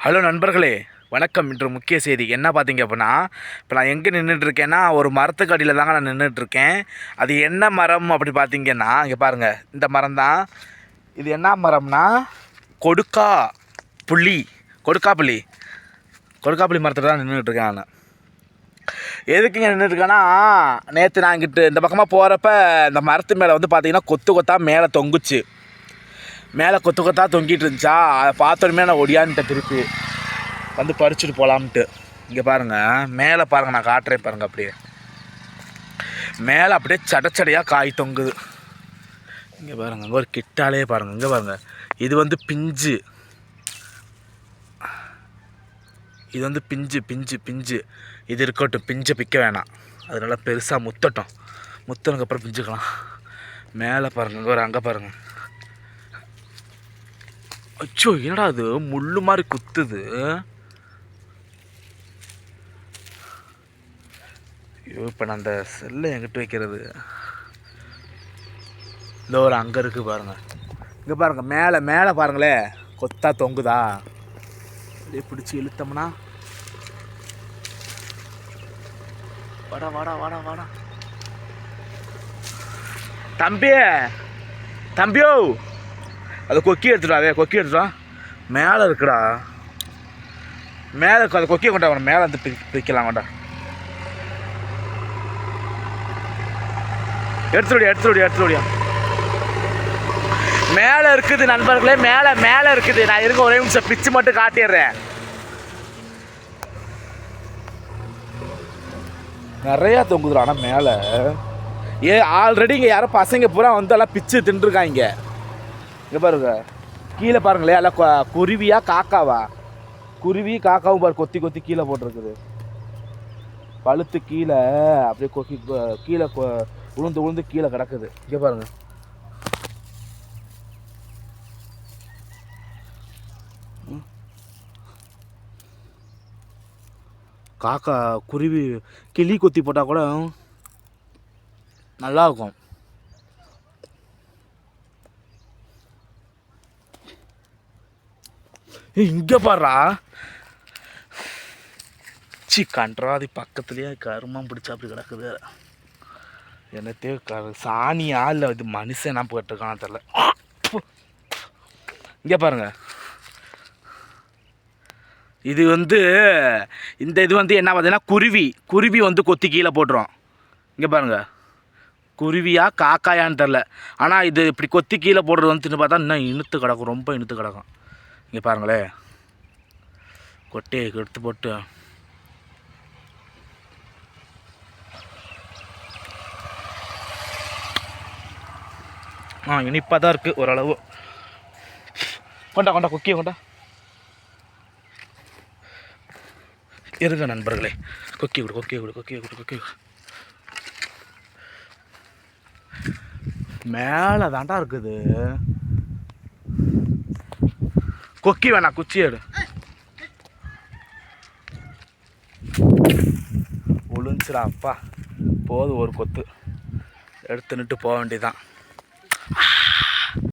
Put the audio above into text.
Hello நண்பர்களே வணக்கம். இன்று முக்கிய செய்தி. என்ன பார்த்தீங்க அப்படின்னா இப்போ நான் எங்கே நின்றுட்டுருக்கேன்னா ஒரு மரத்துக்கு அடியில் தாங்க நான் நின்றுட்டுருக்கேன் அது என்ன மரம் அப்படி பார்த்தீங்கன்னா இங்கே பாருங்கள் இந்த மரம் தான் இது என்ன மரம்னா கொடுக்கா புள்ளி. கொடுக்கா புள்ளி. கொடுக்கா புள்ளி மரத்தில் தான் நின்றுட்டுருக்கேன் நான். எதுக்குங்க நின்றுட்டுருக்கேன்னா நேற்று நான் இங்கிட்டு இந்த பக்கமாக போகிறப்ப இந்த மரத்து மேலே வந்து பார்த்தீங்கன்னா கொத்து கொத்தாக மேலே தொங்குச்சு. மேலே கொத்து கொத்தா தொங்கிட்டு இருந்துச்சா? அதை பார்த்தோன்னே நான் ஒடியான்ட்டேன் திருப்பி வந்து பறிச்சுட்டு போகலாம்ட்டு இங்கே பாருங்கள் மேலே பாருங்கள் நான் காட்டுறேன் பாருங்கள் அப்படியே. மேலே அப்படியே சடச்சடையாக காய் தொங்குது. இங்கே பாருங்கள் அங்கே ஒரு கிட்டாலே பாருங்கள் இங்கே பாருங்கள் இது வந்து பிஞ்சு. இது வந்து பிஞ்சு பிஞ்சு பிஞ்சு. இது இருக்கட்டும் பிஞ்சை பிக்க வேணாம். அது நல்லா பெருசாக முத்தட்டும் முத்தனுக்கு பிஞ்சுக்கலாம். மேலே பாருங்கள் இங்கே ஒரு அங்கே பாருங்கள் அச்சோ என்னடா அது முள்ளு மாதிரி குத்துது. ஐயோ இப்போ நான் அந்த செல்லை எங்கிட்ட வைக்கிறது. இந்த ஒரு அங்கே இருக்குது பாருங்க. இங்கே பாருங்க மேலே மேலே பாருங்களே. கொத்தா தொங்குதா? அப்படியே பிடிச்சி இழுத்தோம்னா. வாடா வாடா வாடா வாடா. தம்பி! தம்பியோ! அதை கொக்கி எடுத்துடாதே கொக்கி எடுத்துடா மேலே இருக்குடா. மேலே அதை கொக்கியை கொண்டா அவனை மேலே வந்து பி- பிரிக்கலாம் கொண்டா. எடுத்துடியா எடுத்துடியா எடுத்துடியா மேலே இருக்குது நண்பர்களே மேலே மேலே இருக்குது. நான் இருக்க ஒரே நிமிஷம் பிச்சு மட்டும் காட்டிடுறேன். நிறையா தொங்குதுடா ஆனால் மேலே. ஏ ஆல்ரெடி இங்கே யாரோ பசங்க பூரா வந்து எல்லாம் பிச்சு தின்றுருக்காங்க இங்கே பாருங்க. கீழே பாருங்களேன் எல்லாம் குருவியா காக்காவா? குருவி காக்காவும் பாரு கொத்தி கொத்தி கீழே போட்டிருக்குது. பழுத்து கீழே அப்படியே கொக்கி கீழே கொ- உளுந்து உளுந்து கீழே கிடக்குது. இங்கே பாருங்க. காக்கா குருவி கிளி கொத்தி போட்டால் கூட நல்லா இங்கே பாடுறா சி கன்றாதி பக்கத்துலேயே கருமம் பிடிச்சா அப்படி கிடக்குது. என்னத்தே க சாணியா இல்லை இது மனுஷன் என்ன போட்டிருக்கான்னு தெரில இங்கே பாருங்க. இது வந்து இந்த இது வந்து என்ன பார்த்தீங்கன்னா குருவி. குருவி வந்து கொத்தி கீழே போட்டுரும். இங்கே பாருங்க. குருவியா காக்காயான்னு தெரில ஆனால் இது இப்படி கொத்தி கீழே போடுறது வந்து பார்த்தா இன்னும் இழுத்து கிடக்கும். ரொம்ப இழுத்து கிடக்கும். இங்கே பாருங்களே. கொட்டையை எடுத்து போட்டு. ஆ இனிப்பாக தான் இருக்குது ஓரளவு. கொண்டா கொண்டா குக்கியை கொண்டா. இருங்க நண்பர்களே. கொக்கி கொடு கொக்கியை கொடு கொக்கியை கொடு கொக்கி மேலே தாண்டா இருக்குது. கொக்கி வேணாம் குச்சி எடு விழுந்துச்சுடா அப்பா. போதும் ஒரு கொத்து. எடுத்துன்னுட்டு போக வேண்டியதான்